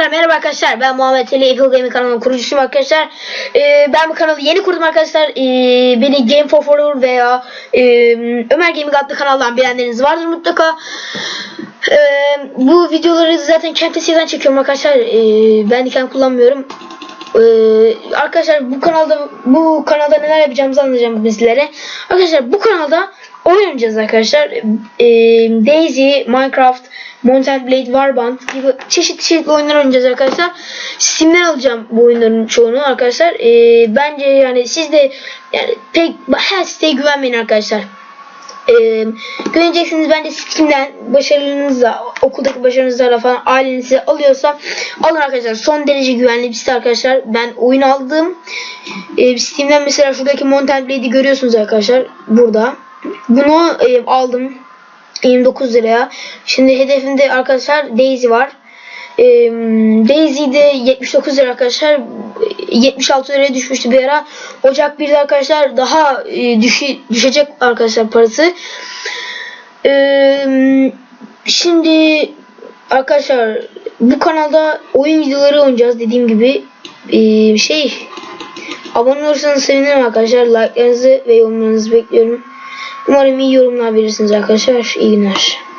Tekrar merhaba arkadaşlar. Ben Muhammed Ali Apple Gaming kanalının kurucusuyum arkadaşlar. Ee, ben bu kanalı yeni kurdum arkadaşlar. Ee, beni Game for Forever veya e, Ömer Gaming adlı kanaldan bilenleriniz vardır mutlaka. Ee, bu videoları zaten Camtasia'dan çekiyorum arkadaşlar. Ee, ben diken kullanmıyorum. Ee, arkadaşlar bu kanalda bu kanalda neler yapacağımızı anlatacağım sizlere. Arkadaşlar bu kanalda oynayacağız arkadaşlar. Ee, Daisy, Minecraft, Mountain Blade, Warband gibi çeşitli çeşitli oyunlar oynayacağız arkadaşlar. Steam'den alacağım bu oyunların çoğunu arkadaşlar. Ee, bence yani siz de yani pek her siteye güvenmeyin arkadaşlar. Ee, güveneceksiniz. Bence Steam'den başarınızla okuldaki başarınızlarla falan ailenizi alıyorsa alın arkadaşlar. Son derece güvenli bir site arkadaşlar. Ben oyun aldım. Ee, Steam'den mesela şuradaki Mountain Blade'i görüyorsunuz arkadaşlar. Burada. Bunu e, aldım 29 liraya. Şimdi hedefimde arkadaşlar Daisy var. Daisy de 79 lira arkadaşlar. 76 liraya düşmüştü bir ara. Ocak 1'de arkadaşlar daha e, düşecek arkadaşlar parası. Şimdi arkadaşlar bu kanalda oyun videoları oynayacağız dediğim gibi. Şey abone olursanız sevinirim arkadaşlar. Like'larınızı ve yorumlarınızı bekliyorum umarım iyi yorumlar verirsiniz arkadaşlar. İyi günler